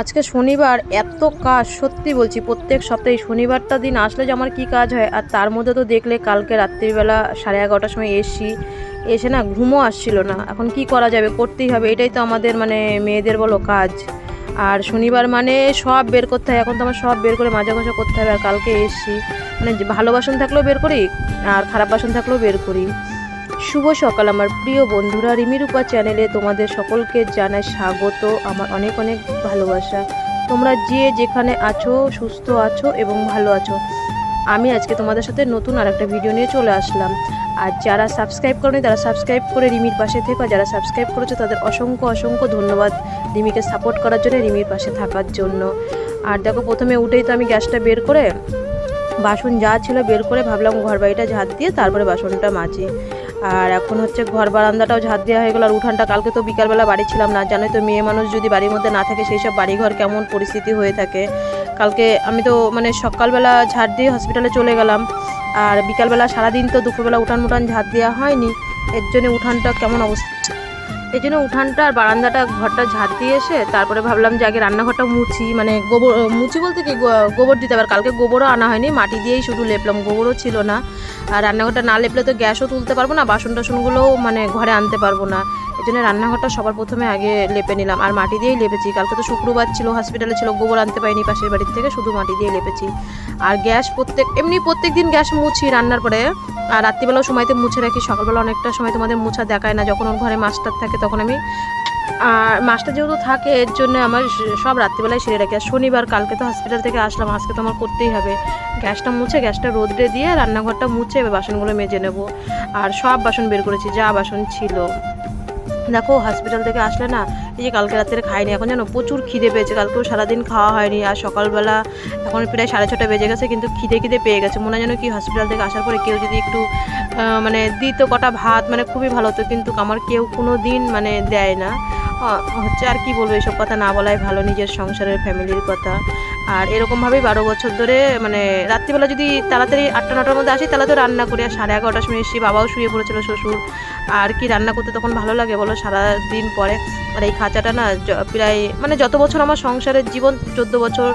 আজকে শনিবার, এত কাজ, সত্যি বলছি, প্রত্যেক সপ্তাহে শনিবারটা দিন আসলে যে আমার কী কাজ হয়, আর তার মধ্যে তো দেখলে কালকে রাত্রিবেলা সাড়ে এগারোটার সময় এসছি, এসে না ঘুমও আসছিল না, এখন কি করা যাবে, করতেই হবে, এটাই তো আমাদের মানে মেয়েদের বলো কাজ। আর শনিবার মানে সব বের করতে হয়, এখন তো আমার সব বের করে মাজা ঘষা করতে হবে, আর কালকে এসছি মানে ভালো বাসন থাকলেও বের করি, আর খারাপ বাসন থাকলেও বের করি। শুভ সকাল আমার প্রিয় বন্ধুরা। রিমি রূপা চ্যানেলে তোমাদের সকলকে জানাই স্বাগত। আমার অনেক অনেক ভালোবাসা। তোমরা যে যেখানে আছো, সুস্থ আছো এবং ভালো আছো, আমি আজকে তোমাদের সাথে নতুন আর একটা ভিডিও নিয়ে চলে আসলাম। আর যারা সাবস্ক্রাইব করেনি, তারা সাবস্ক্রাইব করে রিমির পাশে থেকো। যারা সাবস্ক্রাইব করেছ, তাদের অসংখ্য অসংখ্য ধন্যবাদ রিমিকে সাপোর্ট করার জন্য রিমির পাশে থাকার জন্য। আর দেখো, প্রথমে উঠেই তো আমি গ্যাসটা বের করে বাসন যা ছিল বের করে ভাবলাম ঘর বাড়িটা ঝাঁট দিয়ে তারপরে বাসনটা মাজি। আর এখন হচ্ছে ঘর বারান্দাটাও ঝাঁট দেওয়া হয়ে গেল, আর উঠানটা কালকে তো বিকালবেলা বাড়ি ছিলাম না, জানোই তো মেয়ে মানুষ যদি বাড়ির মধ্যে না থাকে, সেই সব বাড়িঘর কেমন পরিস্থিতি হয়ে থাকে। কালকে আমি তো মানে সকালবেলা ঝাঁট দিয়ে হসপিটালে চলে গেলাম, আর বিকালবেলা সারাদিন তো দুপুরবেলা উঠান উঠান ঝাঁট দেওয়া হয়নি, এর জন্য উঠানটা কেমন অবস্থা? এই জন্য উঠানটা আর বারান্দাটা, ঘরটা ঝাঁট দিয়ে এসে তারপরে ভাবলাম যে আগে রান্নাঘরটা মুছি মানে গোবর মুছি বলতে কি গোবর দিতে আর কালকে গোবরও আনা হয়নি, মাটি দিয়েই শুধু লেপলাম, গোবরও ছিল না। আর রান্নাঘরটা না লেপলে তো গ্যাসও তুলতে পারব না বাসন টাসনগুলোও মানে ঘরে আনতে পারব না। এই জন্য রান্নাঘরটা সবার প্রথমে আগে লেপে নিলাম। আর মাটি দিয়েই লেপেছি। কালকে তো শুক্রবার ছিল হসপিটালে ছিল, গোবর আনতে পারিনি পাশের বাড়ির থেকে, শুধু মাটি দিয়ে লেপেছি। আর গ্যাস প্রত্যেক, এমনি প্রত্যেক দিন গ্যাস মুছি রান্নার পরে। আর রাত্রিবেলাও সময়তে মুছে রাখি, সকালবেলা অনেকটা সময় তোমাদের মুছা দেখায় না, যখন ওর ঘরে মাস্টার থাকে তখন আমি, আর মাস্টার যেহেতু থাকে, এর জন্য আমার সব রাত্রিবেলায় সেরে রাখি। আর শনিবার কালকে তো হসপিটাল থেকে আসলাম, আজকে তো আমার করতেই হবে। গ্যাসটা মুছে, গ্যাসটা রোদে দিয়ে রান্নাঘরটা মুছে বাসনগুলো মেজে নেব। আর সব বাসন বের করেছি, যা বাসন ছিল। দেখো হসপিটাল থেকে আসলে না, এই যে কালকে রাত্রে খাইনি, এখন জানো প্রচুর খিদে পেয়েছে, কালকেও সারাদিন খাওয়া হয়নি, আর সকালবেলা এখন প্রায় সাড়ে ছটা বেজে গেছে, কিন্তু খিদে খিদে পেয়ে গেছে, মনে যেন কি হসপিটাল থেকে আসার পরে কেউ যদি একটু মানে দিত কটা ভাত মানে খুবই ভালো হতো, কিন্তু আমার কেউ কোনো দিন মানে দেয় না। হচ্ছে আর কি বলব, এসব কথা না বলাই ভালো নিজের সংসারের ফ্যামিলির কথা। আর এরকমভাবেই বারো বছর ধরে মানে রাত্রিবেলা যদি তাড়াতাড়ি আটটা, নটার মধ্যে আসি, তাহলে তো রান্না করি। আর সাড়ে এগারোটার সময় এসেছি বাবাও শুয়ে পড়েছিল শ্বশুর। আর কি রান্না করতে তখন ভালো লাগে বলো? সারা দিন পরে। আর এই খাঁচাটা না প্রায় মানে যত বছর আমার সংসারের জীবন, চোদ্দ বছর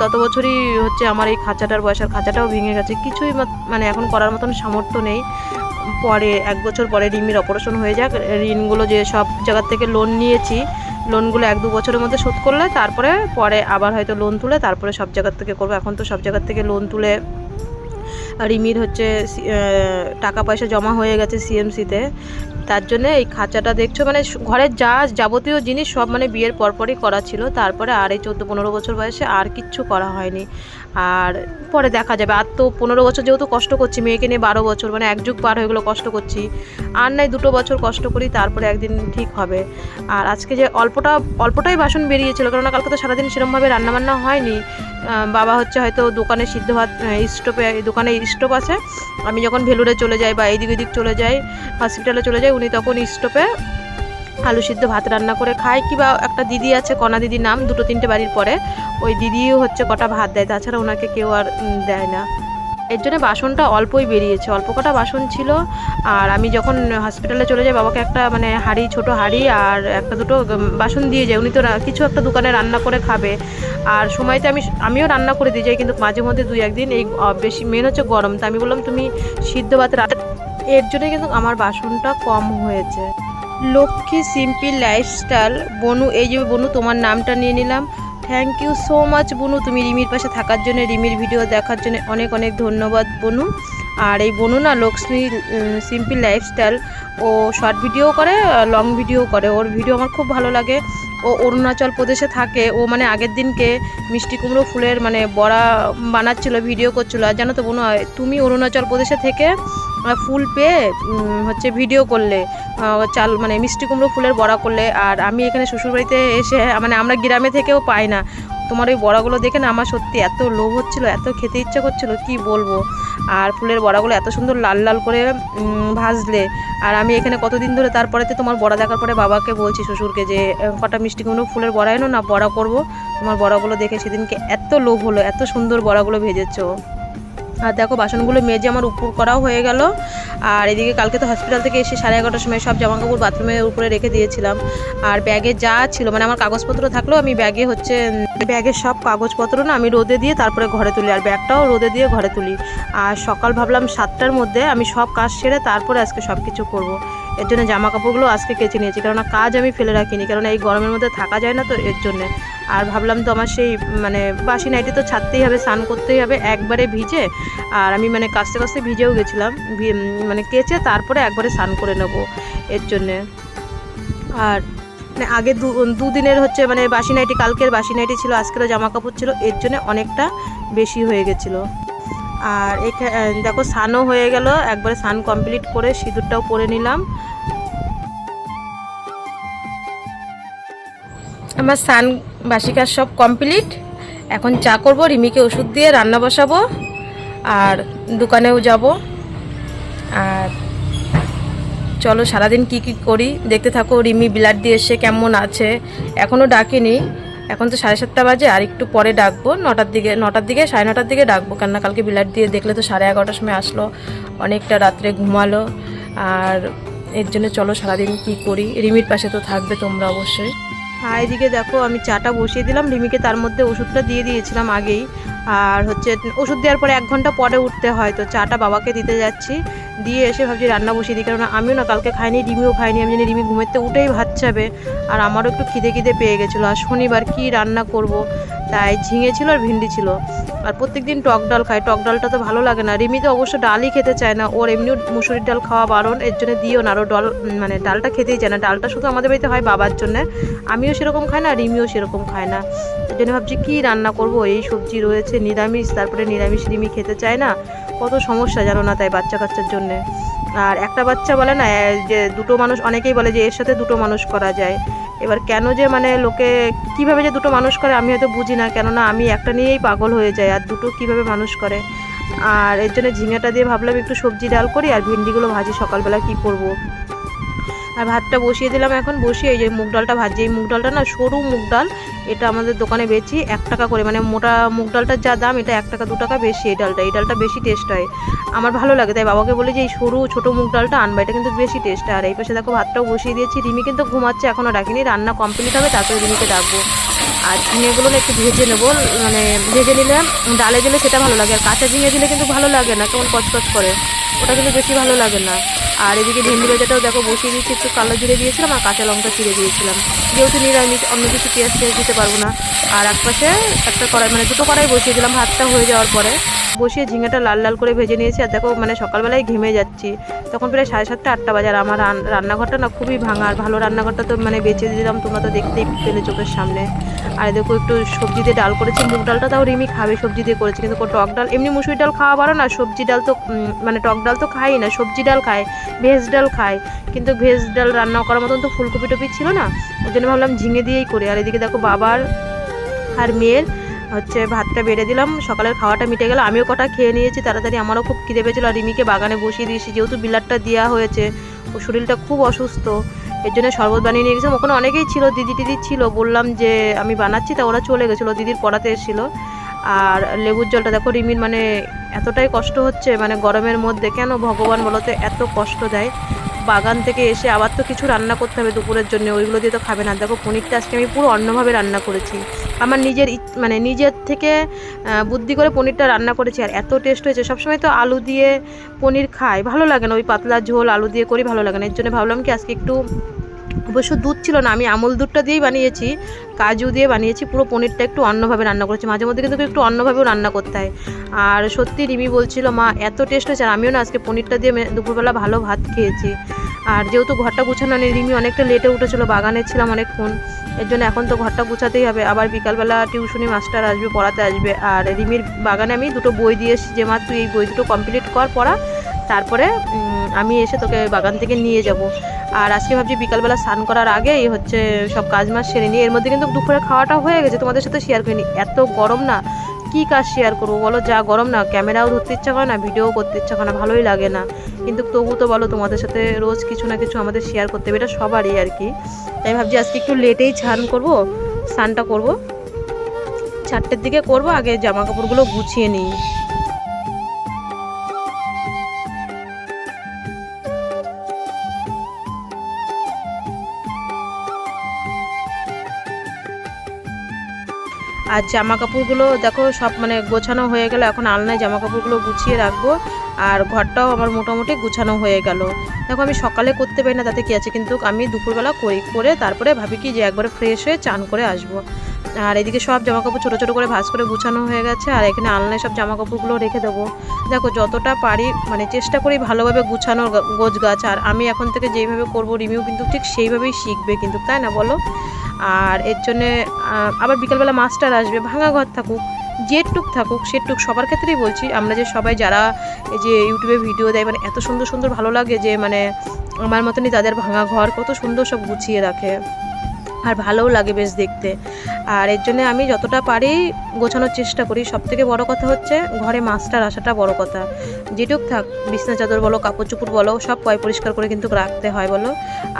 তত বছরই হচ্ছে আমার এই খাঁচাটার বয়স। আর খাঁচাটাও ভেঙে গেছে। কিছুই মানে এখন করার মতন সামর্থ্য নেই। পরে, এক বছর পরে রিমির অপারেশন হয়ে যাক। ঋণগুলো যে সব জায়গার থেকে লোন নিয়েছি লোনগুলো এক দু বছরের মধ্যে শোধ করলে, তারপরে, পরে আবার হয়তো লোন তুলে, তারপরে সব জায়গার থেকে করব। এখন তো সব জায়গার থেকে লোন তুলে রিমির হচ্ছে টাকা পয়সা জমা হয়ে গেছে সিএমসিতে। তার জন্য এই খাঁচাটা দেখছ মানে ঘরের যা যাবতীয় জিনিস সব মানে বিয়ের পরপরই করা ছিল। তারপরে আর এই চোদ্দ পনেরো বছর বয়সে আর কিচ্ছু করা হয়নি। আর পরে দেখা যাবে, আর তো পনেরো বছর যেহেতু কষ্ট করছি, মেয়েকে নিয়ে বারো বছর মানে এক যুগ পার হয়ে গেলো কষ্ট করছি। আর নাই দুটো বছর কষ্ট করি, তারপরে একদিন ঠিক হবে। আর আজকে যে অল্পটা, অল্পটাই বাসন বেরিয়েছিল, কেননা কালকে তো সারাদিন সেরকমভাবে রান্নাবান্না হয়নি। বাবা হচ্ছে হয়তো দোকানে সিদ্ধ ভাত স্টোভে দোকানে স্টোভ আছে। আমি যখন ভেলুরে চলে যাই বা এইদিক ওইদিক চলে যাই হসপিটালে চলে যাই, উনি তখন স্টোভে আলু সিদ্ধ ভাত রান্না করে খায়। কিংবা একটা দিদি আছে কণা দিদির নাম, দুটো তিনটে বাড়ির পরে। ওই দিদিও হচ্ছে কটা ভাত দেয়। তাছাড়া ওনাকে কেউ আর দেয় না। এর জন্য বাসনটা অল্পই বেরিয়েছে। অল্প কটা বাসন ছিল আর আমি যখন হসপিটালে চলে যাই, বাবাকে একটা মানে হাঁড়ি, ছোট হাঁড়ি আর একটা দুটো বাসন দিয়ে যায় উনি তো কিছু একটা দোকানে রান্না করে খাবে। আর সময়তে আমি আমিও রান্না করে দিয়ে যাই, কিন্তু মাঝে মধ্যে দুই, একদিন এই বেশি মেন হচ্ছে গরম। তা আমি বললাম, তুমি সিদ্ধ ভাত এর জন্য কিন্তু আমার বাসনটা কম হয়েছে। লক্ষ্মী সিম্পল লাইফস্টাইল বনু, এই যে বনু, তোমার নামটা নিয়ে নিলাম। থ্যাংক ইউ সো মাচ বনু তুমি রিমির পাশে থাকার জন্য, রিমির ভিডিও দেখার জন্য অনেক অনেক ধন্যবাদ বনু আর এই বনু না লক্ষ্মী সিম্পল লাইফস্টাইল ও শর্ট ভিডিও করে লং ভিডিও করে। ওর ভিডিও আমার খুব ভালো লাগে। ও অরুণাচল প্রদেশে থাকে। ও মানে আগের দিনকে মিষ্টি কুমড়ো ফুলের মানে বড়া বানাচ্ছিল ভিডিও করছিল। আর জানো তো বোনো তুমি অরুণাচল প্রদেশে থেকে ফুল পেয়ে হচ্ছে ভিডিও করলে চাল মানে মিষ্টি কুমড়ো ফুলের বড়া করলে। আর আমি এখানে শ্বশুরবাড়িতে এসে মানে আমরা গ্রামে থেকেও পাই না। তোমার ওই বড়াগুলো দেখে না আমার সত্যি এত লোভ হচ্ছিল, এত খেতে ইচ্ছা করছিল, কি বলব? আর ফুলের বড়াগুলো এত সুন্দর লাল লাল করে ভাজলে। আর আমি এখানে কতদিন ধরে তারপরেতে তোমার বড়া দেখার পরে বাবাকে বলছি শ্বশুরকে যে কটা মিষ্টি কুমড়ো ফুলের বড়া এনো না, বড়া করব। তোমার বড়াগুলো দেখে সেদিনকে এত লোভ হলো, এত সুন্দর বড়াগুলো ভেজেছো। আর দেখো বাসনগুলো মেজে আমার উপর করাও হয়ে গেল। আর এদিকে কালকে তো হসপিটাল থেকে এসে সাড়ে এগারোটার সময় সব জামাকাপড় বাথরুমের উপরে রেখে দিয়েছিলাম। আর ব্যাগে যা ছিল মানে আমার কাগজপত্র থাকলেও আমি ব্যাগে হচ্ছে ব্যাগের সব কাগজপত্র না আমি রোদে দিয়ে তারপরে ঘরে তুলি। আর ব্যাগটাও রোদে দিয়ে ঘরে তুলি। আর সকাল ভাবলাম সাতটার মধ্যে আমি সব কাজ সেরে তারপরে আজকে সব কিছু করব। এর জন্য জামা কাপড়গুলো আজকে কেচে নিয়েছি। কারণ কাজ আমি ফেলে রাখিনি কারণ এই গরমের মধ্যে থাকা যায় না তো এর জন্যে। আর ভাবলাম তো আমার সেই মানে বাসি নাইটি তো ছাড়তেই হবে, স্নান করতেই হবে একবারে ভিজে। আর আমি মানে কাস্তে কাস্তে ভিজেও গেছিলাম মানে কেচে তারপরে একবারে স্নান করে নেব এর জন্যে। আর মানে আগে দুদিনের হচ্ছে মানে বাসি নাইটি, কালকের বাসি নাইটি ছিল, আজকেরও জামা কাপড় ছিল, এর জন্য অনেকটা বেশি হয়ে গেছিল। আর এখানে দেখো স্নানও হয়ে গেল। একবারে স্নান কমপ্লিট করে সিঁদুরটাও পরে নিলাম। আমার স্নান বাসিকার সব কমপ্লিট। এখন চা করব, রিমিকে ওষুধ দিয়ে রান্না বসাবো, আর দোকানেও যাব। আর চলো সারাদিন কি কি করি, দেখতে থাকো, রিমি ব্লাড দিয়ে এসে কেমন আছে। এখনও ডাকিনি। এখন তো সাড়ে সাতটা বাজে, আর একটু পরে ডাকবো। নটার দিকে নটার দিকে, সাড়ে নটার দিকে ডাকবো। কেননা কালকে বিলাট দিয়ে দেখলে তো সাড়ে এগারোটার সময় আসলো। অনেকটা রাত্রে ঘুমালো। আর এর জন্য চলো সারাদিন কি করি? রিমির পাশে তো থাকবে তোমরা অবশ্যই। আর এদিকে দেখো, আমি চাটা বসিয়ে দিলাম। রিমিকে তার মধ্যে ওষুধটা দিয়ে দিয়েছিলাম আগেই। আর হচ্ছে, ওষুধ দেওয়ার পরে এক ঘণ্টা পরে উঠতে হয়। তো চাটা বাবাকে দিতে যাচ্ছি। দিয়ে এসে ভাবছি রান্না বসিয়ে দিই। কারণ আমিও না কালকে খাইনি রিমিও খাইনি, আমি জানি রিমি ঘুমেতে উঠেই ভাত চাবে। আর আমারও একটু খিদে খিদে পেয়ে গেছিল। আর শনিবার কি রান্না করব? তাই ঝিঙে ছিল আর ভিন্ডি ছিল। আর প্রত্যেক দিন টক ডাল খাই। টক ডালটা তো ভালো লাগে না। রিমি তো অবশ্য ডালই খেতে চায় না। ওর এমনিও মুসুরির ডাল খাওয়া বারণ, এর জন্য দিও না। আরও ডাল মানে ডালটা খেতেই চায় না। ডালটা শুধু আমাদের বাড়িতে হয় বাবার জন্য। আমিও সেরকম খাই না রিমিও সেরকম খায় না। এর জন্য ভাবছি কী রান্না করব? এই সবজি রয়েছে, নিরামিষ। তারপরে নিরামিষ রিমি খেতে চায় না। কত সমস্যা জানো না তাই বাচ্চা কাচ্চার জন্যে। আর একটা বাচ্চা বলে না যে দুটো মানুষ, অনেকেই বলে যে এর সাথে দুটো মানুষ করা যায়। এবার কেন যে মানে লোকে কীভাবে যে দুটো মানুষ করে আমি হয়তো বুঝি না, কেননা আমি একটা নিয়েই পাগল হয়ে যাই, আর দুটো কীভাবে মানুষ করে। আর এর জন্য ঝিঙেটা দিয়ে ভাবলাম একটু সবজি ডাল করি, আর ভিন্ডিগুলো ভাজি সকালবেলা কি করব। আর ভাতটা বসিয়ে দিলাম এখন বসিয়ে এই যে মুগ ডালটা ভাজি এই মুগ ডালটা না, সরু মুগ ডাল, এটা আমাদের দোকানে বেচি এক টাকা করে মানে মোটা মুগ ডালটার যা দাম, এটা এক টাকা, দু টাকা বেশি এই ডালটা এই ডালটা বেশি টেস্ট হয়। আমার ভালো লাগে, তাই বাবাকে বলে যে এই সরু, ছোটো মুগ ডালটা আনবা, এটা কিন্তু বেশি টেস্ট হয়। আর এই পাশে দেখো ভাতটাও বসিয়ে দিয়েছি, রিমি কিন্তু ঘুমাচ্ছে এখনও ডাকিনি রান্না কমপ্লিট হবে, তারপরে রিমিকে ডাকবো। আর ঝিঙেগুলো একটু ভেজে নেব মানে ভেজে নিলে ডালে দিলে সেটা ভালো লাগে, আর কাঁচা ঝিঙে দিলে কিন্তু ভালো লাগে না, কেমন কচকচ করে, ওটা কিন্তু বেশি ভালো লাগে না। আর এদিকে ভেন্ডি ভাজাটাও দেখো বসিয়ে দিয়েছি, একটু কালো জিরে দিয়েছিলাম আর কাঁচা লঙ্কা চিড়ে দিয়েছিলাম। যেহেতু নিরামিষ, অন্য কিছু পেঁয়াজ টেয়াজ দিতে পারব না। আর এক পাশে একটা কড়াই মানে দুটো কড়াই বসিয়ে দিলাম, ভাতটা হয়ে যাওয়ার পরে। বসিয়ে ঝিঙেটা লাল লাল করে ভেজে নিয়েছি, আর দেখো মানে সকালবেলায় ঘেমে যাচ্ছি। তখন প্রায় সাড়ে সাতটা, আটটা বাজার আমার রান্নাঘরটা না খুবই ভাঙা, আর ভালো রান্নাঘরটা তো মানে বেঁচে দিলাম, তোমরা তো দেখতেই পেলে চোখের সামনে। আর দেখো একটু সবজি দিয়ে ডাল করেছি, মুগ ডালটা তাও রিমি খাবে সবজি দিয়ে করেছি, কিন্তু টক ডাল, এমনি মুসুরি ডাল খাওয়া পারো না, সবজি ডাল তো মানে টক ডাল তো খাই না, সবজি ডাল খায়, ভেজ ডাল খায়, কিন্তু ভেজ ডাল রান্না করার মতন তো ফুলকপি টপি ছিল না, ওই জন্য ভাবলাম ঝিঙে দিয়েই করি, আর এদিকে দেখো বাবার আর মেয়ের হচ্ছে ভাতটা বেড়ে দিলাম, সকালের খাওয়াটা মিটে গেল, আমিও কটা খেয়ে নিয়েছি, তাড়াতাড়ি আমারও খুব খিদে পেয়েছিল, আর রিমিকে বাগানে বসিয়ে দিয়েছি, যেহেতু বিলারটা দেওয়া হয়েছে, ও শরীরটা খুব অসুস্থ এর জন্য শরবত বানিয়ে নিয়ে গেছিলাম। ওখানে অনেকেই ছিল, দিদি টিদি ছিল, বললাম যে আমি বানাচ্ছি, তা ওরা চলে গেছিল, দিদির পড়াতে এসেছিল। আর লেবুর জলটা দেখো, রিমির মানে এতটাই কষ্ট হচ্ছে মানে গরমের মধ্যে কেন ভগবান বলতে এত কষ্ট দেয়। বাগান থেকে এসে আবার তো কিছু রান্না করতে হবে দুপুরের জন্য, ওইগুলো দিয়ে তো খাবে না। দেখো, পনিরটা আজকে আমি পুরো অন্যভাবে রান্না করেছি। আমার নিজের মানে নিজের থেকে বুদ্ধি করে পনিরটা রান্না করেছি আর এত টেস্ট হয়েছে। সবসময় তো আলু দিয়ে পনির খাই। ভালো লাগে না, ওই পাতলা ঝোল আলু দিয়ে করি ভালো লাগে না। এর জন্য ভাবলাম কি আজকে একটু, অবশ্য দুধ ছিল না, আমি আমল দুধটা দিয়েই বানিয়েছি, কাজু দিয়ে বানিয়েছি, পুরো পনিরটা একটু অন্যভাবে রান্না করেছি। মাঝে মধ্যে কিন্তু একটু অন্যভাবেও রান্না করতে হয়। আর সত্যি রিমি বলছিল, মা, এত টেস্ট হয়েছে আর আমিও না আজকে পনিরটা দিয়ে দুপুরবেলা ভালো ভাত খেয়েছি। আর যেহেতু ঘরটা গুছানো নেই, রিমি অনেকটা লেটে উঠেছিল, বাগানে ছিলাম অনেকক্ষণ। এর জন্য এখন তো ঘরটা গুছাতেই হবে। আবার বিকালবেলা টিউশনি মাস্টার আসবে, পড়াতে আসবে। আর রিমির বাগানে আমি দুটো বই দিয়ে এসেছি। যে মা তুই এই বই দুটো কমপ্লিট কর, পড়া। তারপরে আমি এসে তোকে বাগান থেকে নিয়ে যাব। আর আজকে ভাবছি বিকালবেলা স্নান করার আগেই হচ্ছে সব কাজ মাস সেরে নিই। এর মধ্যে কিন্তু দুপুরে খাওয়াটা হয়ে গেছে। তোমাদের সাথে শেয়ার করিনি। এত গরম না। কি কাজ শেয়ার করব বলো? যা গরম না ক্যামেরাও ধরতে ইচ্ছা করে না ভিডিও করতে ইচ্ছা করে না, ভালোই লাগে না। কিন্তু তবু তো বলো, তোমাদের সাথে রোজ কিছু না কিছু আমাদের শেয়ার করতে হবে, এটা সবারই আর কি। তাই ভাবছি আজকে একটু লেটেই স্নান করব, স্নানটা করব। চারটের দিকে করব, আগে জামা কাপড়গুলো গুছিয়ে নিই। আর জামা কাপড়গুলো দেখো সব মানে গোছানো হয়ে গেল। এখন আলনায় জামা কাপড়গুলো গুছিয়ে রাখব। আর ঘরটাও আমার মোটামুটি গুছানো হয়ে গেল। দেখো আমি সকালে করতে পারি না, তাতে কী আছে? কিন্তু আমি দুপুরবেলা করি, করে তারপরে ভাবি কি যে একবারে ফ্রেশ হয়ে চান করে আসব। আর এদিকে সব জামা কাপড় ছোটো ছোটো করে ভাঁজ করে গুছানো হয়ে গেছে। আর এখানে আলনায় সব জামা কাপড়গুলো রেখে দেবো। দেখো যতটা পারি মানে চেষ্টা করি ভালোভাবে গুছানোর গোছ গাছ আর আমি এখন থেকে যেইভাবে করব রিমিউ কিন্তু ঠিক সেইভাবেই শিখবে কিন্তু, তাই না বলো? আর এর জন্যে আবার বিকালবেলা মাস্টার আসবে, ভাঙা ঘর থাকুক, যেটুক থাকুক, সেটুক সবার ক্ষেত্রেই বলছি। আমরা যে সবাই যারা এই যে ইউটিউবে ভিডিও দেয় মানে এত সুন্দর সুন্দর ভালো লাগে যে মানে আমার মতনই তাদের ভাঙা ঘর কত সুন্দর সব গুছিয়ে রাখে। আর ভালোও লাগে বেশ দেখতে। আর এর জন্য আমি যতটা পারি গোছানোর চেষ্টা করি। সব থেকে বড় কথা হচ্ছে ঘরে মাছটার আসাটা বড় কথা। যেটুক থাক, বিছনা চাদর বলো, কাপড় চোপড় বলো, সব পয় পরিষ্কার করে কিন্তু রাখতে হয় বলো।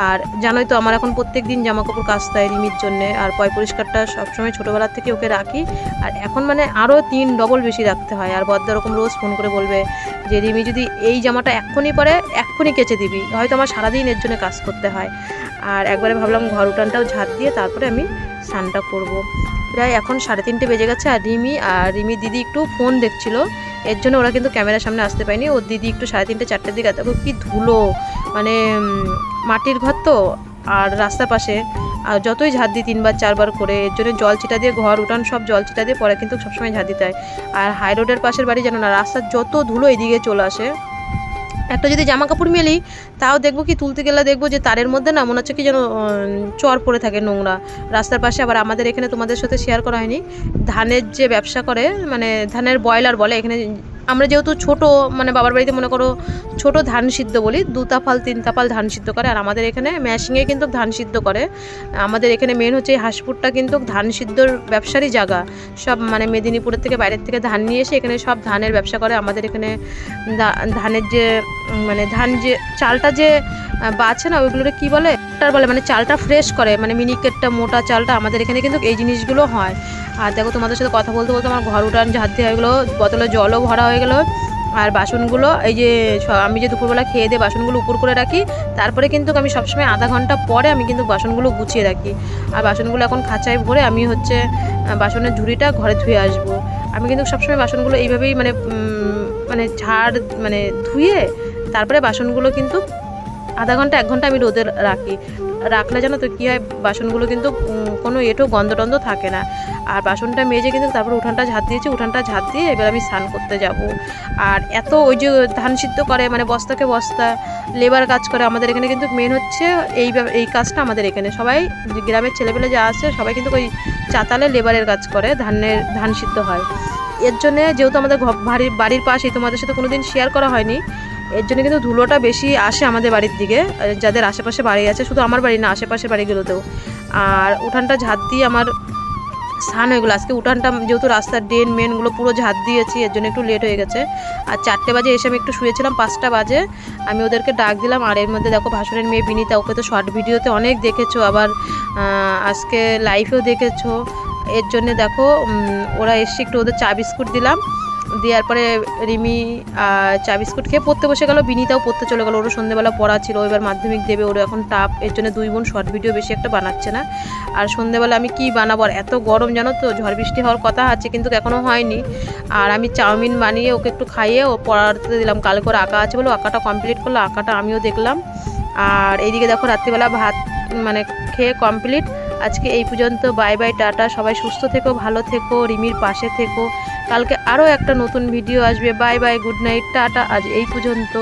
আর জানোই তো আমার এখন প্রত্যেক দিন জামা কাপড় কাচতে হয় রিমির জন্যে। আর পয় পরিষ্কারটা সবসময় ছোটোবেলার থেকে ওকে রাখি। আর এখন মানে আরও তিন ডবল বেশি রাখতে হয়। আর বদ্দা ওরকম রোজ ফোন করে বলবে যে, রিমি, যদি এই জামাটা এক্ষুনি পরে, এক্ষুনি কেচে দিবি। হয়তো আমার সারাদিন এর জন্য কাজ করতে হয়। আর একবারে ভাবলাম ঘর উঠানটাও ঝাঁট দিয়ে তারপরে আমি স্নানটা করব। প্রায় এখন সাড়ে তিনটে বেজে গেছে আর রিমি আর রিমি দিদি একটু ফোন দেখছিল। এর জন্য ওরা কিন্তু ক্যামেরার সামনে আসতে পারেনি। ওর দিদি একটু সাড়ে তিনটে, চারটের দিকে দেখো কি ধুলো মানে মাটির ঘর তো, আর রাস্তার পাশে। আর যতই ঝাঁট দিই তিনবার, চারবার করে, এর জন্য জল ছিটা দিয়ে ঘর উঠান সব জল ছিটা দিয়ে পরে কিন্তু সবসময় ঝাঁট দিতে হয়। আর হাই রোডের পাশের বাড়ি যেন না, রাস্তার যত ধুলো এদিকে চলে আসে একটা যদি জামা কাপড় মেলি, তাও দেখব কি তুলতে গেলে দেখব যে তারের মধ্যে না মনে হচ্ছে কি যেন চর পড়ে থাকে নোংরা। রাস্তার পাশে আবার আমাদের এখানে তোমাদের সাথে শেয়ার করা হয়নি। ধানের যে ব্যবসা করে মানে ধানের বয়লার বলে, এখানে আমরা যেহেতু ছোট মানে বাবার বাড়িতে মনে করো ছোট ধান সিদ্ধ বলি দু তাপাল তিন তাপাল ধান সিদ্ধ করে, আর আমাদের এখানে ম্যাশিংয়ে কিন্তু ধান সিদ্ধ করে। আমাদের এখানে মেন হচ্ছে এই হাঁসপুরটা কিন্তু ধান সিদ্ধর ব্যবসারই জায়গা। সব মানে মেদিনীপুরের থেকে বাইরের থেকে ধান নিয়ে এসে এখানে সব ধানের ব্যবসা করে। আমাদের এখানে ধানের যে মানে ধান যে, চালটা যে বাছে না, ওইগুলোরে কি বলে? তার বলে মানে চালটা ফ্রেশ করে মানে মিনিকেটটা মোটা চালটা আমাদের এখানে কিন্তু এই জিনিসগুলো হয়। আর দেখো তোমাদের সাথে কথা বলতে বলতে আমার ঘর উঠান ঝাঁত দিয়ে হয়ে গেলো বোতলে জলও ভরা হয়ে গেলো। আর বাসনগুলো, এই যে আমি যে দুপুরবেলা খেয়ে দিয়ে বাসনগুলো উপর করে রাখি, তারপরে কিন্তু আমি সবসময় আধা ঘণ্টা পরে আমি কিন্তু বাসনগুলো গুছিয়ে রাখি। আর বাসনগুলো এখন খাঁচায় ভরে আমি হচ্ছে বাসনের ঝুড়িটা ঘরে ধুয়ে আসব। আমি কিন্তু সবসময় বাসনগুলো এইভাবেই মানে মানে ঝাড় মানে ধুয়ে, তারপরে বাসনগুলো কিন্তু আধা ঘণ্টা, এক ঘণ্টা আমি রোদে রাখি। রাখলে জানো তো কী হয়, বাসনগুলো কিন্তু কোনো এটো গন্ধ টন্ধ থাকে না। আর বাসনটা মেজে কিন্তু তারপর উঠানটা ঝাঁত দিয়েছি, উঠানটা ঝাঁত দিয়ে এবার আমি স্নান করতে যাব। আর এত ওই যে ধান সিদ্ধ করে মানে বস্তাকে বস্তা, লেবার কাজ করে, আমাদের এখানে কিন্তু মেন হচ্ছে এই এই কাজটা আমাদের এখানে। সবাই গ্রামের ছেলেপেলে যা আছে, সবাই কিন্তু ওই চাতালে লেবারের কাজ করে, ধানের, ধান সিদ্ধ হয়। এর জন্যে যেহেতু আমাদের বাড়ির বাড়ির পাশেই, তোমাদের সাথে কোনোদিন শেয়ার করা হয়নি এর জন্য কিন্তু ধুলোটা বেশি আসে আমাদের বাড়ির দিকে যাদের আশেপাশে বাড়ি আছে, শুধু আমার বাড়ি না, আশেপাশের বাড়িগুলোতেও। আর উঠানটা ঝাঁত দিয়ে আমার স্নান হয়ে গেলো। আজকে উঠানটা যেহেতু রাস্তার ড্রেন মেনগুলো পুরো ঝাঁত দিয়েছি, এর জন্য একটু লেট হয়ে গেছে। আর চারটে বাজে এসে আমি একটু শুয়েছিলাম, পাঁচটা বাজে। আমি ওদেরকে ডাক দিলাম, আর এর মধ্যে দেখো ভাসুরের মেয়ে বিনীতা, ওকে তো শর্ট ভিডিওতে অনেক দেখেছ, আবার আজকে লাইভেও দেখেছ। এর জন্য দেখো ওরা এসে একটু ওদের চা বিস্কুট দিলাম। দেওয়ার পরে রিমি চা বিস্কুট খেয়ে পড়তে বসে গেল। বিনীতাও পড়তে চলে গেলো। ওরও সন্ধ্যেবেলা পড়া ছিল। এবার মাধ্যমিক দেবে। ওর এখন টাপ এর জন্য দুই বোন শর্ট ভিডিও বেশি একটা বানাচ্ছে না। আর সন্ধ্যেবেলা আমি কি বানাবো? আর এত গরম, জানো তো? ঝড় বৃষ্টি হওয়ার কথা আছে, কিন্তু এখনও হয়নি। আর আমি চাউমিন বানিয়ে ওকে একটু খাইয়ে ও পড়াতে দিলাম। কালকে ওর আঁকা আছে বলে আঁকাটা কমপ্লিট করল। আঁকাটা আমিও দেখলাম। আর এইদিকে দেখো, রাত্রিবেলা ভাত মানে খেয়ে কমপ্লিট আজকে এই পর্যন্ত, বাই বাই, টাটা, সবাই সুস্থ থেকো, ভালো থেকো, রিমির পাশে থেকো। কালকে আরও একটা নতুন ভিডিও আসবে, bye bye, good night, tata, আজ এই পর্যন্ত।